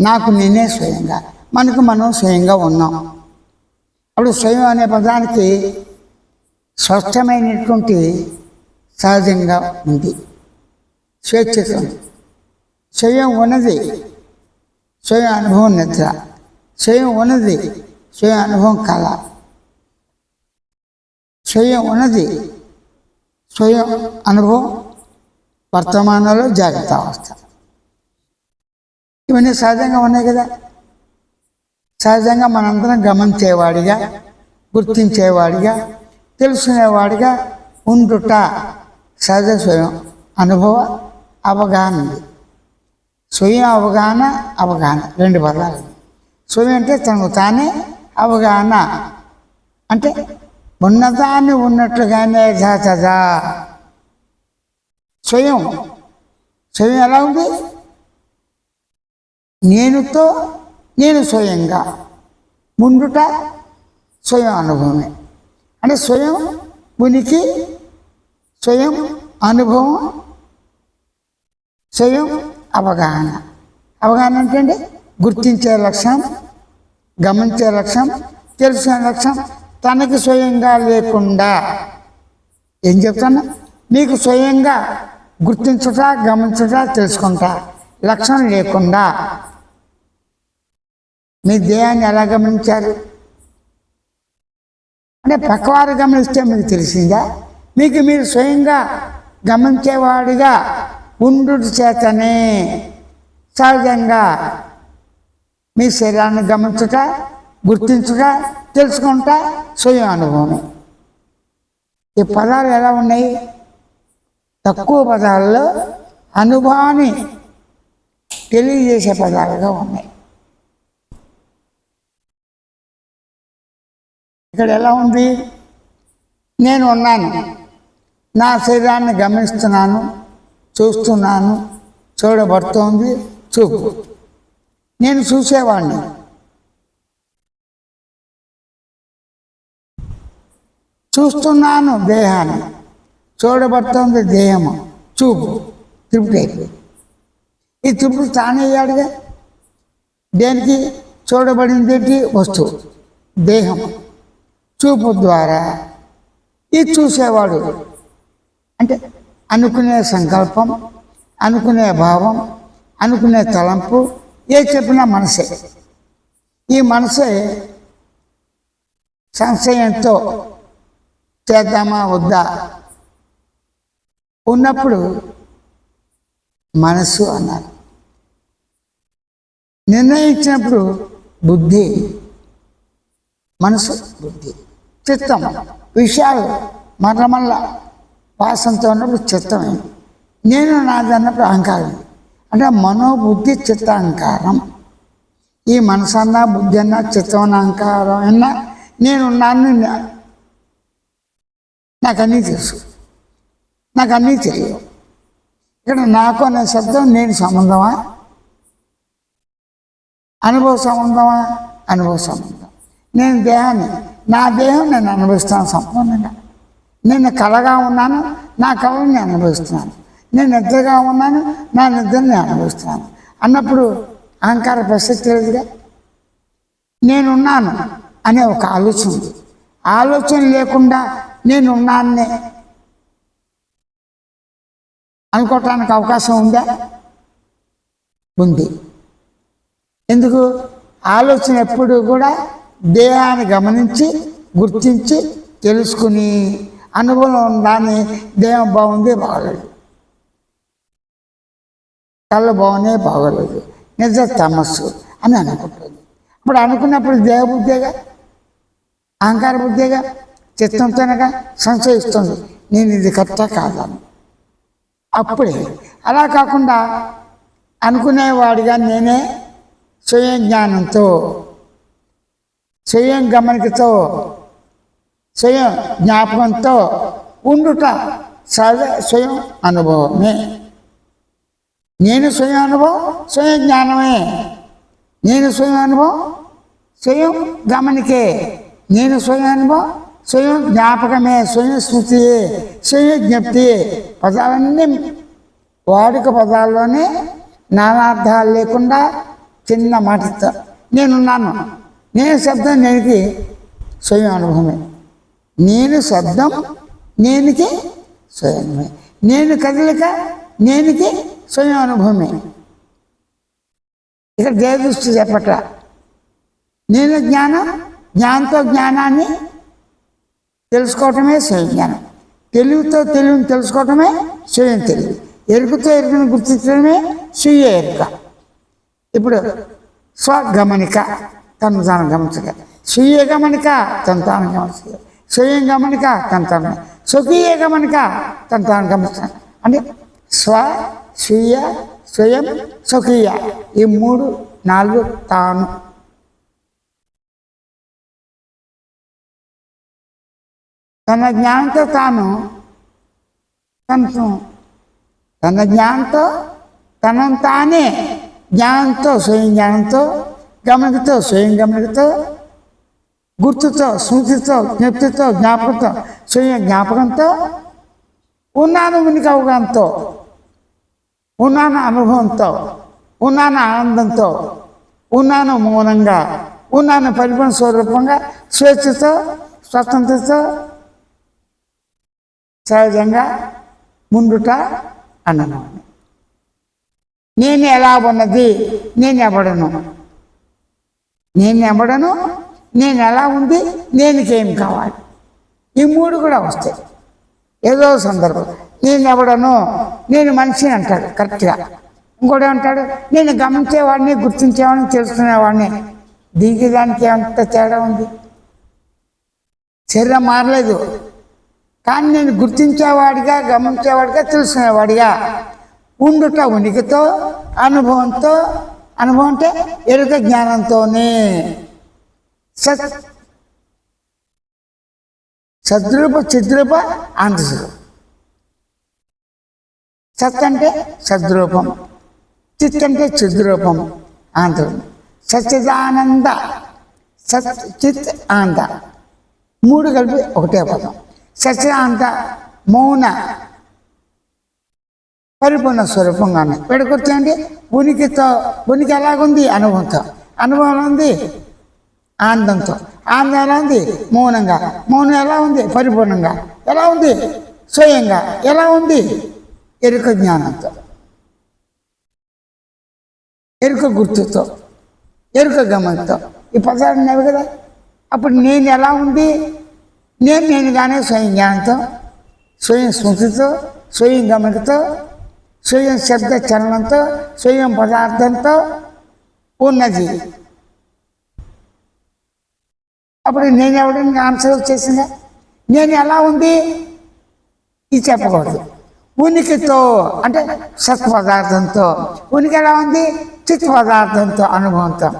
నాకు నేనే స్వయంగా. మనకు మనం స్వయంగా ఉన్నాం. అప్పుడు స్వయం అనే పదానికి స్పష్టమైనటువంటి సహజంగా ఉంది. స్వేచ్ఛత స్వయం ఉన్నది స్వయం అనుభవం నిద్ర. స్వయం ఉన్నది స్వయం అనుభవం కళ. స్వయం ఉన్నది స్వయం అనుభవం వర్తమానంలో జాగ్రత్త అవస్థ. ఇవన్నీ సహజంగా ఉన్నాయి కదా? సహజంగా మనందరం గమనించేవాడిగా గుర్తించేవాడిగా తెలుసుకునేవాడిగా ఉండుట సహజ స్వయం. అనుభవ అవగాహన ఉంది. స్వయం అవగాహన అవగాహన. రెండు పదాలు. స్వయం అంటే తనకు తానే అవగాహన. అంటే ఉన్నదాన్ని ఉన్నట్లుగానే యథాతథా స్వయం. స్వయం ఎలా ఉంది? నేనుతో నేను స్వయంగా. ముందుట స్వయం అనుభవమే. అంటే స్వయం ఉనికి స్వయం అనుభవం స్వయం అవగాహన. అవగాహన అంటే అండి గుర్తించే లక్ష్యం గమనించే లక్ష్యం తెలుసుకునే లక్ష్యం తనకి స్వయంగా లేకుండా. ఏం చెప్తాను మీకు స్వయంగా గుర్తించుట గమనించుట తెలుసుకుంటా. లక్ష్యం లేకుండా. మీ దేహాన్ని ఎలా గమనించారు? అంటే పక్కవారు గమనిస్తే మీకు తెలిసిందా? మీకు మీరు స్వయంగా గమనించేవాడిగా ఉండు చేతనే సహజంగా మీ శరీరాన్ని గమనించుట గుర్తించుట తెలుసుకుంట స్వయం అనుభవమే. ఈ పదాలు ఎలా ఉన్నాయి? తక్కువ పదాల్లో అనుభవాన్ని తెలియజేసే పదాలుగా ఉన్నాయి. ఇక్కడ ఎలా ఉంది? నేను ఉన్నాను. నా శరీరాన్ని గమనిస్తున్నాను. చూస్తున్నాను. చూడబడుతోంది. చూపు. నేను చూసేవాడిని చూస్తున్నాను దేహాన్ని. చూడబడుతోంది దేహము. చూపు. తృప్తి అయిపోయింది. ఈ తృప్తి తానయ్యాడుగా? దేనికి? చూడబడింది వస్తువు. దేహం చూపు ద్వారా. ఇది చూసేవాడు. అంటే అనుకునే సంకల్పం అనుకునే భావం అనుకునే తలంపు ఏ చెప్పినా మనసే. ఈ మనసే సంశయంతో చేద్దామా వద్దా? ఉన్నప్పుడు మనసు అన్నారు. నిర్ణయించినప్పుడు బుద్ధి మనసు బుద్ధి. చిత్తం విషయాలు మరల వాసంతో వాసనతో ఉన్నప్పుడు చిత్తమే. నేను నాదన్నప్పుడు అహంకారం అంటే మనోబుద్ధి చిత్త అహంకారం. ఈ మనసు అన్నా బుద్ధి అన్నా చిత్తం అన్న అహంకారం అన్నా నేనున్నాను నాకు అన్నీ తెలుసు. నాకు అన్నీ తెలియవు. ఇక్కడ నాకు అనే శబ్దం నేను సంబంధమా? అనుభవ సంబంధమా? అనుభవ సంబంధం. నేను దేహాన్ని నా దేహం నేను అనుభవిస్తాను సంపూర్ణంగా. నేను కళగా ఉన్నాను నా కళను నేను అనుభవిస్తున్నాను. నేను నిద్రగా ఉన్నాను నా నిద్రని నేను అనుభవిస్తున్నాను. అన్నప్పుడు అహంకార ప్రసక్తి లేదుగా? నేనున్నాను అనే ఒక ఆలోచన ఉంది. ఆలోచన లేకుండా నేనున్నానే అనుకోవటానికి అవకాశం ఉందా? ఉంది. ఎందుకు? ఆలోచన ఎప్పుడు కూడా దేహాన్ని గమనించి గుర్తించి తెలుసుకుని అనుభవం దాన్ని దేహం బాగుంది బాగలేదు. కళ్ళు బాగునే బాగోలేదు. నిజ తమస్సు అని అనుకుంటుంది. అప్పుడు అనుకున్నప్పుడు దేహబుద్ధిగా అహంకార బుద్ధిగా చిత్తంతోనగా సంశయిస్తుంది. నేను ఇది కరెక్టా కాదని అప్పుడే అలా కాకుండా అనుకునేవాడిగా నేనే స్వయం జ్ఞానంతో స్వయం గమనికతో స్వయం జ్ఞాపకంతో ఉండుట సహజ స్వయం అనుభవమే. నేను స్వయం అనుభవం స్వయం జ్ఞానమే. నేను స్వయం అనుభవం స్వయం గమనికే. నేను స్వయం అనుభవం స్వయం జ్ఞాపకమే స్వయం స్మృతియే స్వయం జ్ఞప్తియే. పదాలన్నీ వాడుక పదాల్లోనే నానార్థాలు లేకుండా చిన్న మాటతో నేనున్నాను. నేను శబ్దం నేనికి స్వయం అనుభవమే. నేను శబ్దం నేనికి స్వయమే నేను కదలిక నేనికి స్వయం అనుభవమే. ఇక్కడ దేవదృష్టి చెప్పట్ల. నేను జ్ఞానం జ్ఞానంతో జ్ఞానాన్ని తెలుసుకోవటమే స్వయం జ్ఞానం. తెలివితో తెలివిని తెలుసుకోవటమే స్వయం తెలివి. ఎరుకుతో ఎరుకను గుర్తించడమే స్వీయ ఎరుక. ఇప్పుడు స్వగమనిక. తను తాను గమనించక స్వీయ గమనిక తను తాను గమనించక స్వయం గమనిక తను తాను స్వకీయ గమనిక తను తాను గమనిస్తాను అంటే స్వ స్వీయ స్వయం స్వకీయ. ఈ మూడు నాలుగు తాను. తన జ్ఞానంతో తాను తను తన జ్ఞానంతో తనను తానే జ్ఞానంతో స్వయం జ్ఞానంతో గమనికతో స్వయం గమనికతో గుర్తుతో స్మృతితో జ్ఞప్తితో జ్ఞాపకంతో స్వయం జ్ఞాపకంతో ఉన్నాను ఉనికి అవగాహనతో ఉన్నాను అనుభవంతో ఉన్నాను ఆనందంతో ఉన్నాను మౌనంగా ఉన్నాను పరిపూర్ణ స్వరూపంగా స్వేచ్ఛతో స్వతంత్రతో సహజంగా ముందుట అన్నాను నేను ఎలా ఉన్నది? నేను ఎవడను? నేను ఎవడను నేను ఎలా ఉంది నేనుకేం కావాలి? ఈ మూడు కూడా వస్తాయి. ఏదో సందర్భం. నేను ఎవడను నేను మనిషిని అంటాడు కరెక్ట్గా. ఇంకోటి అంటాడు నేను గమనించేవాడిని గుర్తించేవాడిని తెలుసుకునేవాడిని. దీనికి దానికి ఎంత తేడా ఉంది. శరీరం మారలేదు. కానీ నేను గుర్తించేవాడిగా గమనించేవాడిగా తెలుసుకునేవాడిగా. ఉండుట ఉనికితో అనుభవంతో అనుభవం అంటే ఎరుక జ్ఞానంతోనే. సత్ సద్రూప చిద్రూప ఆంధ్రస్వరూపం సత్ అంటే సద్రూపం చిత్ అంటే చిద్రూపం ఆంధ్రం. సచ్చిదానంద సత్ చిత్ ఆంద మూడు కలిపి ఒకటే పదం. సచిదానంద మౌన పరిపూర్ణ స్వరూపంగానే పెడకొచ్చేయండి ఉనికితో ఉనికి ఎలాగుంది? అనుభవంతో. అనుభవం ఉంది ఆనందంతో. ఆనందం ఎలా ఉంది? మౌనంగా. మౌనం ఎలా ఉంది? పరిపూర్ణంగా. ఎలా ఉంది? స్వయంగా. ఎలా ఉంది? ఎరుక జ్ఞానంతో. ఎరుక గుర్తుతో. ఎరుక గమనంతో ఈ పదాలు ఉన్నవి కదా? అప్పుడు నేను ఎలా ఉంది? నేను నేనుగానే స్వయం జ్ఞానంతో స్వయం స్మృతితో స్వయం గమనికతో స్వయం శబ్ద చలనంతో స్వయం పదార్థంతో ఉన్నది. అప్పుడు నేను ఎవడని ఆన్సర్ వచ్చేసిందా నేను ఎలా ఉంది? ఇది చెప్పకూడదు. ఉనికితో అంటే సత్ పదార్థంతో. ఉనికి ఎలా ఉంది? చిత్ పదార్థంతో అనుభవంతో.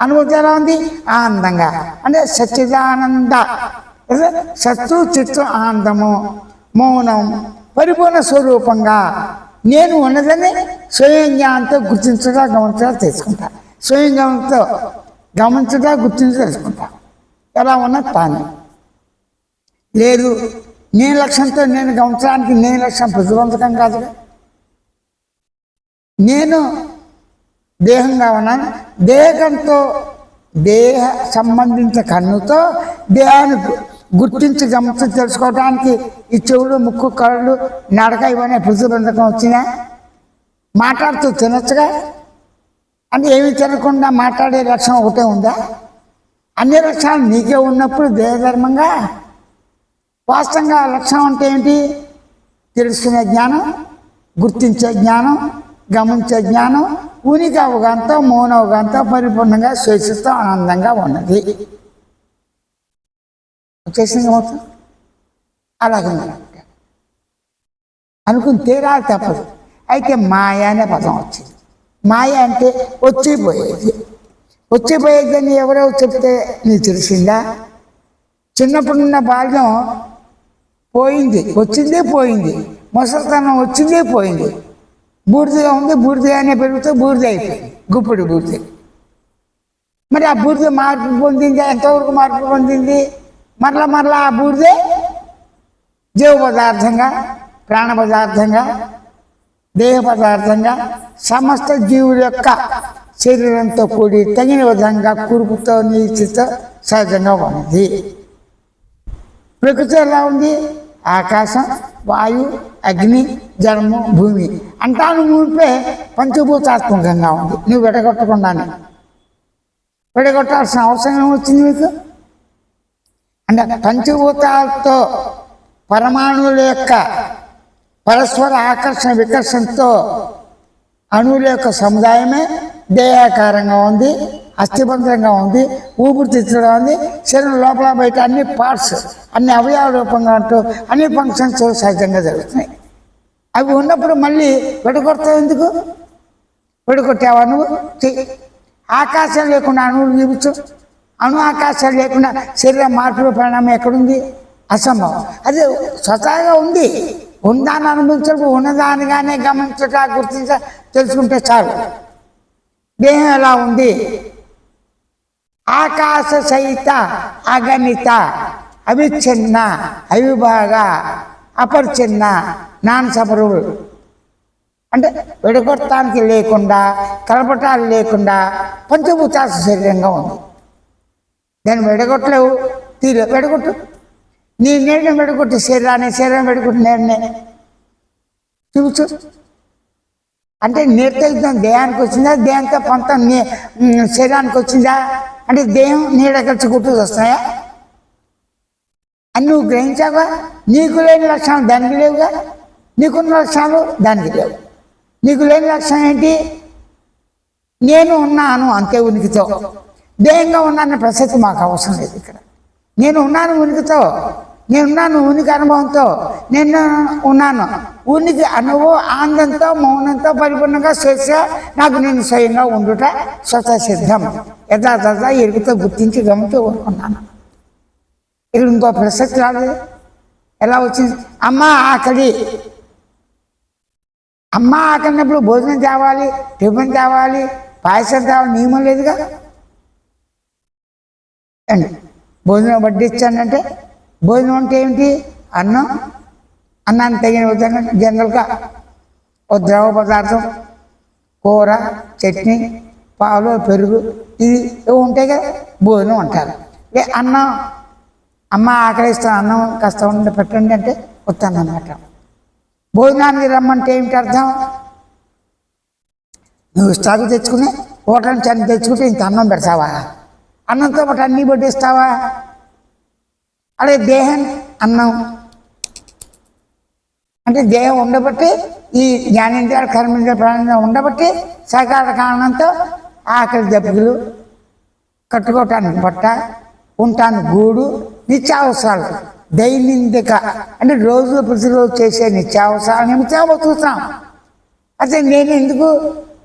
అనుభూతి ఎలా ఉంది? ఆనందంగా. అంటే సచ్చిదానంద. శత్రు సత్తు చిత్తు ఆనందము మౌనం పరిపూర్ణ స్వరూపంగా నేను ఉన్నదని స్వయం జ్ఞానంతో గుర్తించగా గమనించగా తెలుసుకుంటా. స్వయం జ్ఞానంతో గమనించగా గుర్తించి తెలుసుకుంటా. ఎలా ఉన్నా తాను. లేదు నేను లక్ష్యంతో నేను గమనించడానికి నేను లక్ష్యం ప్రతిబంధకం కాదు. నేను దేహంగా ఉన్నాను. దేహంతో దేహ సంబంధించిన కన్నుతో దేహానికి గుర్తించి గమనించి తెలుసుకోవడానికి ఈ చెవులు ముక్కు కళ్ళు నడక ఇవన్నీ ప్రతిబంధకం వచ్చినా మాట్లాడుతూ తినొచ్చుగా? అంటే ఏమి తినకుండా మాట్లాడే లక్షణం ఒకటే ఉందా? అన్ని లక్షణాలు నీకే ఉన్నప్పుడు దేహధర్మంగా? వాస్తవంగా లక్షణం అంటే ఏంటి? తెలుసుకునే జ్ఞానం గుర్తించే జ్ఞానం గమనించే జ్ఞానం ఉనికి అవగాహనతో మౌన అవగాహనతో పరిపూర్ణంగా స్వేచ్ఛతో ఆనందంగా ఉన్నది. చేసింది మొత్తం అలాగే అనుకుని తీరాలి తప్పదు. అయితే మాయ అనే పదం వచ్చింది. మాయ అంటే వచ్చిపోయేది. వచ్చిపోయేది అని ఎవరో చెప్తే నీకు తెలిసిందా? చిన్నప్పుడున్న బాల్యం పోయింది. వచ్చిందే పోయింది. ముసలితనం వచ్చిందే పోయింది. బూడిదగా ఉంది బూడిదగానే పెరిగితే బూర్ది అయిపోయింది. గుప్పుడు బూర్ది మరి ఆ బూర్ది మార్పు పొందింది? ఎంతవరకు మార్పు పొందింది? మరలా మరలా ఆ బూడిదే జీవ పదార్థంగా ప్రాణ పదార్థంగా దేహ పదార్థంగా సమస్త జీవుల యొక్క శరీరంతో కూడి తగిన విధంగా కురుపుతో నీచితో సహజంగా ఉన్నది. ప్రకృతి ఎలా ఉంది? ఆకాశం వాయు అగ్ని జలము భూమి అంటాను మునిపే పంచభూతాత్మకంగా ఉంది. నువ్వు విడగొట్టకుండానే. విడగొట్టాల్సిన అవసరం వచ్చింది మీకు? అంటే పంచభూతాలతో పరమాణువుల యొక్క పరస్పర ఆకర్షణ వికర్షణతో అణువుల యొక్క సముదాయమే దేహాకారంగా ఉంది అస్థిబంధంగా ఉంది ఊపిరితిత్తుగా ఉంది శరీరం లోపల బయట అన్ని పార్ట్స్ అన్ని అవయవ రూపంగా ఉంటూ అన్ని ఫంక్షన్స్ సహజంగా జరుగుతున్నాయి. అవి ఉన్నప్పుడు మళ్ళీ విడగొడతావు ఎందుకు? విడగొట్టావా నువ్వు? ఆకాశం లేకుండా అణువులు చూపించు అణు ఆకాశం లేకుండా శరీరం మార్పుల పరిణామం ఎక్కడుంది? అసంభవం. అది స్వతహాగా ఉంది. ఉందాన్ని అనుభవించడం ఉన్నదానిగానే గమనించట గుర్తించ తెలుసుకుంటే చాలు. దేహం ఎలా ఉంది? ఆకాశ సహిత అగణిత అవిచ్ఛిన్న అవిభాగ అపరిచిన్న నాన్ సమరువు అంటే విడగొట్టడానికి లేకుండా కలపటాలు లేకుండా పంచభూతాస శరీరంగా ఉంది. దాన్ని విడగొట్టలేవు తీరు. విడగొట్టు నీ నేను విడగొట్టు శరీరాన్ని శరీరం విడగొట్టు నేనే చూపించు. అంటే నీడతో దేహానికి వచ్చిందా? దేహంతో కొంత నీ శరీరానికి వచ్చిందా? అంటే దేహం నీడ కలిసి గుర్తుకు వస్తాయా అని నువ్వు గ్రహించావా? నీకు లేని లక్షణాలు దానికి లేవుగా? నీకున్న లక్షణాలు దానికి లేవు. నీకు లేని లక్షణం ఏంటి? నేను ఉన్నాను అంతే ఉనికితో. దేహంగా ఉన్నానన్న ప్రసక్తి మాకు అవసరం లేదు ఇక్కడ. నేను ఉన్నాను ఉనికితో నేనున్నాను ఉనికి అనుభవంతో నేను ఉన్నాను. ఉనికి అనుభవం ఆనందంతో మౌనంతో పరిపూర్ణంగా స్వేచ్ఛ నాకు నేను స్వయంగా ఉండుట స్వత సిద్ధం యథాతథ ఎరుగుతో గుర్తించి గమ్ముతూ ఊరుకున్నాను ఇక్కడ ఇంకో ప్రసక్తి రాలేదు. ఎలా వచ్చింది? అమ్మ ఆకలి. అమ్మ ఆకలినప్పుడు భోజనం తేవాలి టిఫిన్ తేవాలి పాయసం తేవాలి నియమం లేదుగా. అండ్ భోజనం వడ్డించానంటే భోజనం అంటే ఏమిటి? అన్నం అన్నాన్ని తగిన విధంగా జనరల్గా ఓ ద్రవ పదార్థం కూర చట్నీ పాలు పెరుగు ఇది ఇవి ఉంటాయి కదా భోజనం అంటారు. ఏ అన్నం అమ్మ ఆకలిస్తాను అన్నం కాస్త ఉండి పెట్టండి అంటే వస్తాను అన్నమాట భోజనానికి రమ్మంటే ఏమిటి అర్థం? నువ్వు స్టాకు తెచ్చుకుని హోటల్ నుంచి అన్ని తెచ్చుకుంటే ఇంత అన్నం పెడతావా? అన్నంతో పాటు అన్నీ పట్టిస్తావా అదే దేహం అన్నం. అంటే దేహం ఉండబట్టి ఈ జ్ఞానేంద్రియాలు కర్మేంద్రియ ప్రాణేంద్రియాలు ఉండబట్టి సకాల కారణంతో ఆకలి దెబ్బలు కట్టుకోవటానికి బట్ట ఉండటానికి గూడు నిత్యావసరాలు. దైనందిక అంటే రోజు ప్రతిరోజు చేసే నిత్యావసరాలు నిమిత్తం బతుకుతాం అదే నేను ఎందుకు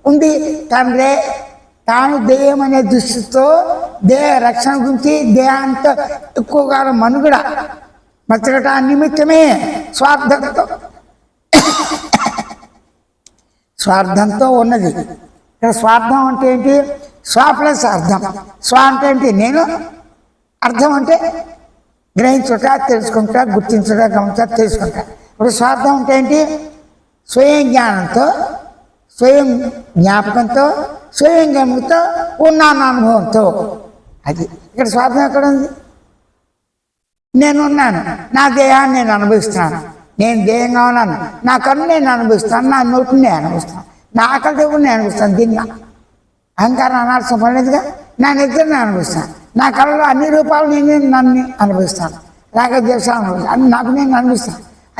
ఉంది తండ్రే తాను దేహం అనే దృష్టితో దేహ రక్షణ గురించి దేహ అంత ఎక్కువగా మనుగడ. బతకటా నిమిత్తమే స్వార్థంతో. స్వార్థంతో ఉన్నది. ఇక్కడ స్వార్థం అంటే ఏంటి? స్వ ప్లస్ అర్థం. స్వ అంటే ఏంటి? నేను. అర్థం అంటే గ్రహించుట తెలుసుకుంటా గుర్తించుట గమనించా తెలుసుకుంటా. ఇప్పుడు స్వార్థం అంటే ఏంటి? స్వయం జ్ఞానంతో స్వయం జ్ఞాపకంతో స్వయం గమనంతో ఉన్నాను అనుభవంతో అది ఇక్కడ స్వార్థం ఎక్కడ ఉంది? నేనున్నాను. నా దేహాన్ని నేను అనుభవిస్తున్నాను. నేను దేహంగా ఉన్నాను. నా కన్ను నేను అనుభవిస్తాను నా నోటిని నేను అనుభవిస్తాను నా ఆకలి దేవుడిని నేను అనుభవిస్తాను దీన్ని అహంకారం అనాల్సిన పడలేదుగా? నా నిద్రని అనుభవిస్తాను నా కళలో అన్ని రూపాలు నేను నన్ను అనుభవిస్తాను రాగద్వేషాలు అనుభవిస్తాను అన్ని నాకు నేను అనుభవిస్తాను